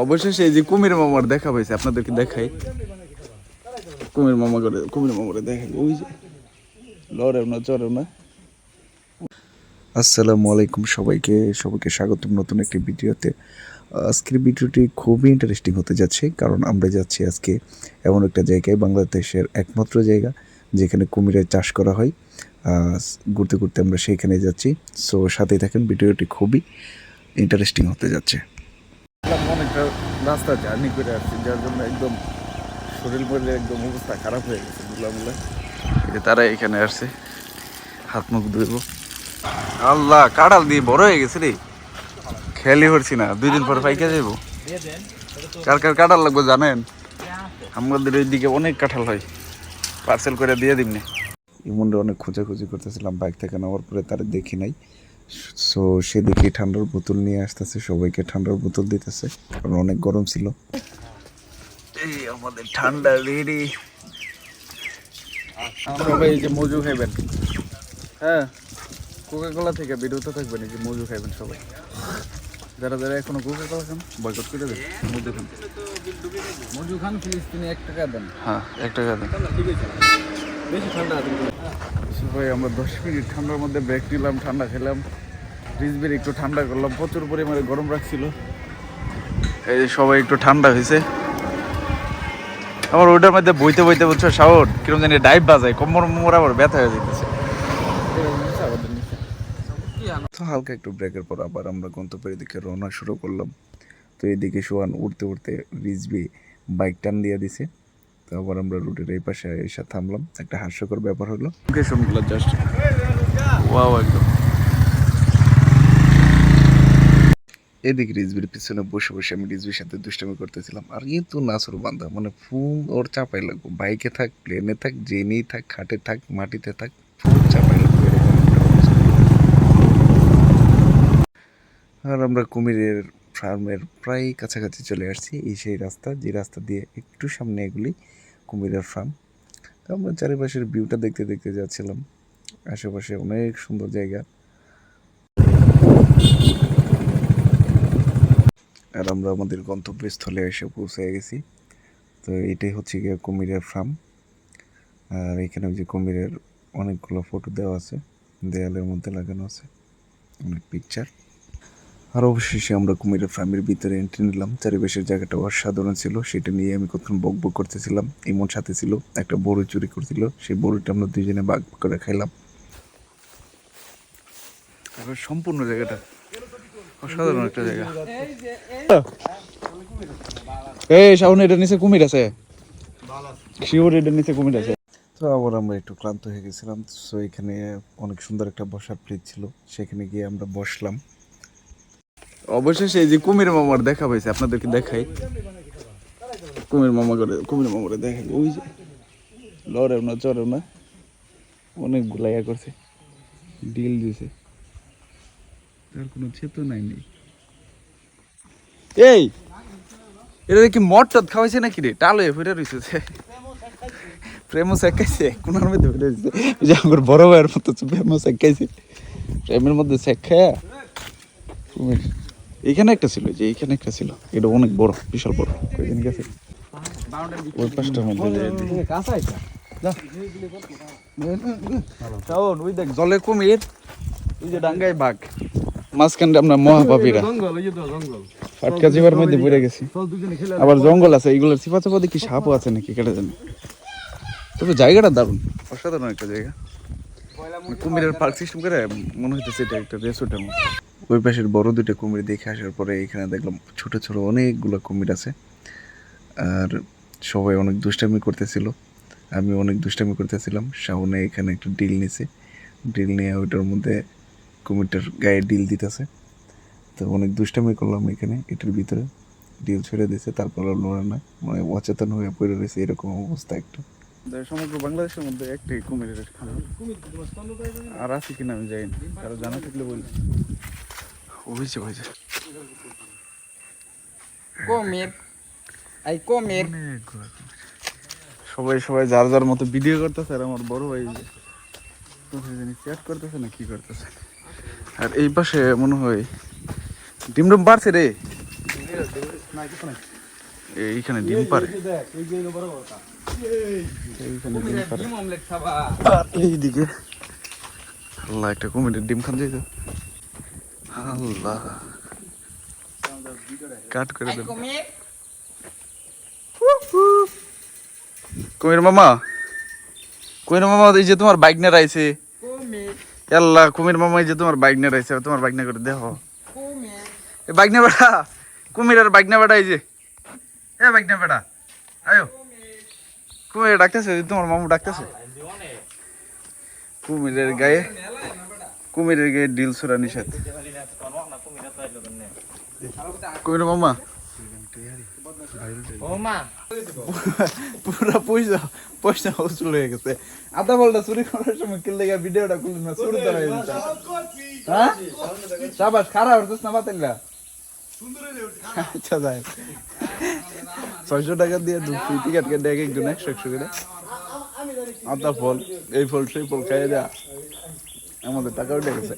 অবশেষে এই যে কুমির মামার দেখা পাইছে, আপনাদেরকে দেখাই। কুমির মামা করে, কুমির মামারে দেখাই। ওই যে লড়েও না চড়েও না। আসসালামু আলাইকুম সবাইকে সবাইকে স্বাগতম নতুন একটি ভিডিওতে। আজকের ভিডিওটি খুবই ইন্টারেস্টিং হতে যাচ্ছে, কারণ আমরা যাচ্ছি আজকে এমন একটা জায়গায়, বাংলাদেশের একমাত্র জায়গা, যেখানে কুমিরের চাষ করা হয়। ঘুরতে ঘুরতে আমরা সেইখানে যাচ্ছি। সো সাথেই থাকেন, ভিডিওটি খুবই ইন্টারেস্টিং হতে যাচ্ছে। রাস্তা জার্নি করে আসছি, যার জন্য একদম শরীর মরলে একদম অবস্থা খারাপ হয়ে গেছে বুলা বুলা তারা এখানে আসছে, হাত মুখ ধুইব। আল্লাহ কাঁড়াল দিয়ে বড় হয়ে গেছে রে। খেয়ালই করছি না, দুই দিন পর পাইকে যাব কার কার কাঁঠাল লাগবে জানেন? আমাদের এইদিকে অনেক কাঁঠাল হয় পার্সেল করে দিয়ে দিমনি। ইমনরে অনেক খোঁজাখুঁজি করতেছিলাম বাইক থেকে নামার পরে তারা দেখি নাই। সো সে দেখি ঠান্ডার বোতল নিয়ে আসতেছে সবাইকে ঠান্ডার বোতল দিতেছে কারণ অনেক গরম ছিল। এই আমাদের ঠান্ডা রেডি। সবাই এই যে মজু খাইবেন। হ্যাঁ কোকা কোলা থেকে বিরত থাকবেন এই যে মজু খাইবেন সবাই। যারা যারা এখনও কোকা কোলা খান বয়কট করে দেন মজু খান। মজু খান ফিলিস্তিনি এক টাকা দেন। হ্যাঁ এক টাকা দেন। বেশি ঠান্ডা সবাই আমরা দশ মিনিট ঠান্ডার মধ্যে ব্রেক নিলাম, ঠান্ডা খেলাম। রিজবির একটু ঠান্ডা করলাম, প্রচুর পরিমাণে গরম রাখছিল এই যে সবাই একটু ঠান্ডা হয়েছে। আমার ওইটার মধ্যে বইতে বইতে বুঝছ শাওট কিরম জানি ডাইভ বাজায়, কোমর মোমর আবার ব্যথা হয়ে যেতেছে হালকা একটু ব্রেকের পর আবার আমরা গন্তব্যের দিকে রওনা শুরু করলাম। তো এদিকে সোহান উঠতে উঠতে রিজবি বাইক টান দিয়ে দিছে। আবার আমরা রুটের এই পাশে এসে থামলাম। একটা হাস্যকর ব্যাপার হলো। লোকেশনগুলো জাস্ট ওয়াও একদম। এদিকে রিজবির পিছনে বসে বসে আমি রিজবির সাথে দুষ্টামি করতেছিলাম। আর এই তো নাসর বান্ধা মানে ফুল ওর চাপাই লাগবো। বাইকে থাক প্লেনে থাক জেনেই থাক খাটে থাক মাটিতে থাক ফুল চাপাই লাগবো। আর আমরা কুমিরের ফার্মের প্রায় কাছাকাছি চলে আসছি এই সেই রাস্তা যে রাস্তা দিয়ে একটু সামনে এগুলি কুমিরের ফার্ম তো আমরা চারিপাশের ভিউটা দেখতে দেখতে যাচ্ছিলাম। আশেপাশে অনেক সুন্দর জায়গা। আর আমরা আমাদের গন্তব্যস্থলে এসে পৌঁছে গেছি। তো এটাই হচ্ছে গিয়ে কুমিরের ফার্ম আর এখানে যে কুমিরের অনেকগুলো ফটো দেওয়া আছে। দেয়ালের মধ্যে লাগানো আছে। অনেক পিকচার আর অবশেষে আমরা কুমিরের ফার্মের ভিতরে এন্ট্রি নিলাম। চারিপাশের জায়গাটা অসাধারণ ছিল সেটা নিয়ে আমি কতক্ষণ বক বক করতেছিলাম। ইমন সাথে ছিল একটা বড়ি চুরি করছিল সেই বড়িটা আমরা দুজনে বাগ করে খাইলাম। এবার সম্পূর্ণ জায়গাটা অসাধারণ একটা জায়গা। এই শাওন এটার নিচে কুমির আছে? শিওর এটার নিচে কুমির আছে। তো আবার আমরা একটু ক্লান্ত হয়ে গেছিলাম। সো এখানে অনেক সুন্দর একটা বসার প্লেস ছিল সেখানে গিয়ে আমরা বসলাম। অবশেষে এই যে কুমির মামার দেখা পাইছে, আপনাদেরকে দেখাই। কুমির মামা করে কুমির মামারে দেখাই। ওই যে লড়েও না, চড়েও না। অনেক গুলাইয়া করছে। ডিল দিছে। তার কোনো চেতনাই নেই এই! এটা কি মদ টদ খাওয়াইছে নাকি রে? টালো ফিরে রয়েছে প্রেমও শেখাইছে, কোনার মধ্যে ফিরে রয়েছে যে আমার বড় ভাইয়ের মতো প্রেমও শেখাইছে। প্রেমের মধ্যে শেখায়া কুমির এখানে একটা ছিল যে এইখানে একটা ছিল। এটা অনেক বড় বিশাল বড়। কয়দিন গেছে? ওই পাঁচটার মধ্যে দেখি। কাঁচা এটা শাওন, ওই দেখ জলে কুমির ওই যে ডাঙ্গায় বাঘ। মাঝখানটা আমরা মহাপাপীরা। ফাটকা জিবার মধ্যে পড়ে গেছি। আবার জঙ্গল আছে এগুলোর চিপা চাপা দেখি সাপও আছে নাকি কেটে জানি। তবে জায়গাটা দারুণ। অসাধারণ একটা জায়গা। কুমিরের পার্ক সিস্টেম করে মনে হইতেছে এটা একটা রেসোর্টের মতো। ওই পাশের বড় দুটো কুমির দেখে আসার পরে এখানে দেখলাম ছোট ছোট অনেকগুলো কুমির আছে। আর সবাই অনেক দুষ্টামি করতেছিল। আমি অনেক দুষ্টামি করতেছিলাম। শাওনে এখানে একটা ডিল নিছে। ডিল নিয়ে ওইটার মধ্যে কুমিরটার গায়ে ডিল দিতেছে। তো অনেক দুষ্টামি করলাম এখানে, এটার ভিতরে। ডিল ছেড়ে দিয়েছে তারপর লড়ে না। মানে অচেতন হয়ে পড়ে রয়েছে, এরকম অবস্থা একটা। সমগ্র বাংলাদেশের মধ্যে একটাই কুমিরের খামার আর আছে কিনা আমি যাই না কারও জানা থাকলে বলি হয়েছে হয়েছে। কোমের আই কুমির। সবাই সবাই যার যার মতো ভিডিও করতেছে আর আমার বড় ভাই জানি চ্যাট করতেছে না কি করতেছে। আর এই পাশে মনে হয় ডিম ডুম বাড়ছে রে। এইখানে ডিম পারে। দেখ এই যে বড় কথা আল্লাহ, একটা কুমিরের ডিম খান যাই তো আল্লাহ কুমির মামা। কুমির মামা, এই যে তোমার বাইক নিয়ে রাইছে আল্লাহ, কুমির মামা, এই যে তোমার বাইক নিয়ে রাইছে তোমার বাইক না করে দেখো। বাইক নিয়ে বেড়া। কুমির আর বাইক নিয়ে বেড়া, এই যে। এ বাইক নিয়ে বেড়া। আয়ো। কুমির ডাকতেছে তোমার মামু ডাকতেছে। কুমিরের গায়ে কুমিরের গায়ে ডিল সুরা নিষেধ। কুমির মামা। পুরা পয়সা পয়সা উসুল হয়ে গেছে। আধা বলটা চুরি করার সময় কিনলে গিয়ে ভিডিওটা করলেন না শুরু করা হয়েছে হ্যাঁ? সাবাস খারাপ হচ্ছে না বাতিলরা? আচ্ছা যাই। ছয়শো টাকা দিয়ে ফ্রি টিকিট কেটে এক একজন একশো একশো করে। আধা ফল, এই ফল, সেই ফল খাইয়ে দেয়া। আমাদের টাকা উঠে গেছে।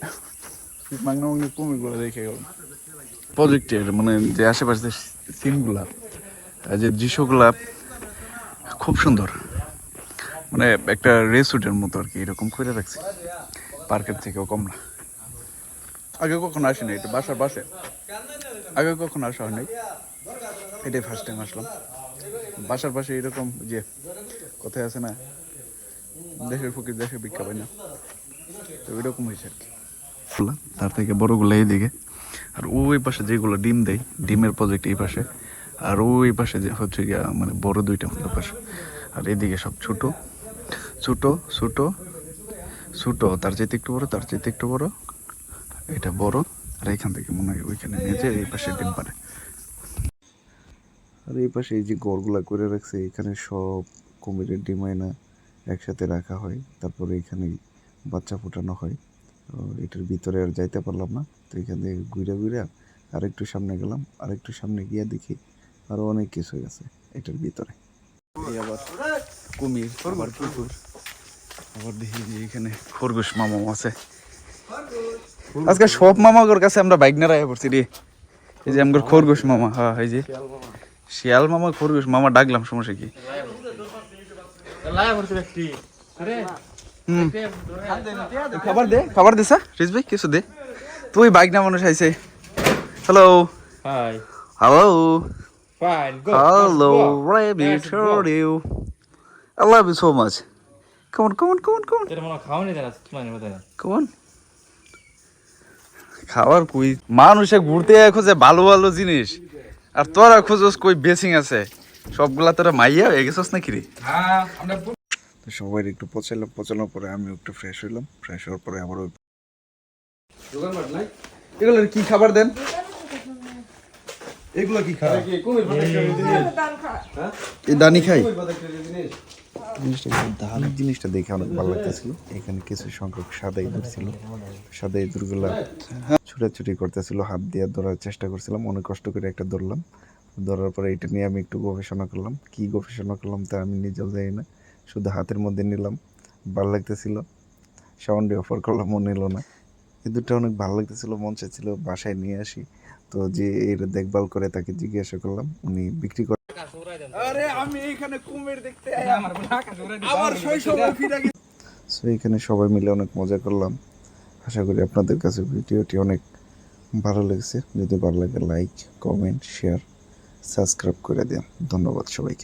মাংনা মাংনি কুমির করে দেখে গেল। প্রজেক্টের মানে যে আশেপাশে সিনগুলা যে দৃশ্যগুলা খুব সুন্দর। মানে একটা রেসুটের মতো আর কি, এরকম করে রাখছে। পার্কের থেকেও কম না। আগে কখনো আসেনি, এটা বাসার পাশে। আগে কখনো আসা হয়নি। এটাই ফার্স্ট টাইম আসলাম। বাসার পাশে এরকম যে কোথায় আছে না, দেশের ফকির দেশে ভিক্ষা পাই না। তো এরকম হয়েছে আর কি। তার থেকে বড়গুলো এইদিকে। আর ওই পাশে যেগুলো ডিম দেয়, ডিমের প্রজেক্ট এই পাশে। আর ওই পাশে যে হচ্ছে গিয়া মানে বড় দুইটা ওই পাশে। আর এদিকে সব ছোট ছোট ছোট ছোট। তার চাইতে একটু বড়, তার চাইতে একটু বড়। এটা বড়, আর এখান থেকে মনে হয় ওইখানে নিচে এই পাশে ডিম পারে আর এই পাশে এই যে গড়গুলা করে রাখছে এখানে সব কুমিরের ডিম আয়না একসাথে রাখা হয়। তারপরে এখানে বাচ্চা ফোটানো হয়। এটার ভিতরে আর যাইতে পারলাম না। তো এখান থেকে ঘুরে ঘুরে আর একটু সামনে গেলাম আর একটু সামনে গিয়ে দেখি আরও অনেক কিছু আছে এটার ভিতরে। আবার কুমির আবার কুকুর আবার দেখি যে এখানে খরগোশ মামা আছে। আজকে সব মামাগর কাছে আমরা বাইক না রাখা করছি রে। এই যে আমার খরগোশ মামা হ্যাঁ এই যে। শিয়াল মামা খরগোশ মামা ডাকলাম সমস্যা কি? খাবার দে। খাবার দে স্যার রিজ ভাই কিছু দে। তুই বাইক না মানুষ আইছে। Hello hi hello fine go hello rabbit how are you? I love you so much. Come on come on come on come on. তেরে খাওনি দেনা মতে come on খাবার কই? মানুষে ঘুরতে যায় খোঁজে ভালো ভালো জিনিস। আর তোরা খুঁজোস কই বেসিং আছে? সবগুলা তোরা মাইয়া হয়ে গেছস নাকি রে? হ্যাঁ আমরা তো সবাই একটু পচাইলাম পচানোর পরে আমি একটু ফ্রেশ হইলাম। ফ্রেশ হওয়ার পরে আবার দোকান বাট নাই? এগুলো কি খাবার দেন? এগুলো কি খাবার? এই দানি খাই। জিনিসটা জিনিসটা দেখে অনেক ভালো লাগতেছিল। এখানে কিছু সংখ্যক সাদা ইঁদুর ছিল। সাদা ইঁদুরগুলা ছুটাছুটি করতেছিল, হাত দিয়ে ধরার চেষ্টা করছিলাম অনেক কষ্ট করে একটা ধরলাম। ধরার পরে এটা নিয়ে আমি একটু গবেষণা করলাম। কি গবেষণা করলাম তা আমি নিজেও জানি না। শুধু হাতের মধ্যে নিলাম, ভালো লাগতেছিল। সাউন্ডে অফার করলাম মনে এলো না। ইঁদুরটা অনেক ভালো লাগতেছিল, মন চাইছিল বাসায় নিয়ে আসি। তো যে এর দেখভাল করে তাকে জিজ্ঞাসা করলাম, উনি বিক্রি করে আরে আমি এখানে কুমির দেখতে আমার ঢাকা জোরে আমার শৈশবে ফিরে গেছি। সো এখানে সবাই মিলে অনেক মজা করলাম। আশা করি আপনাদের কাছে ভিডিওটি অনেক ভালো লেগেছে। যদি ভালো লাগে লাইক কমেন্ট শেয়ার সাবস্ক্রাইব করে দেন। ধন্যবাদ সবাইকে।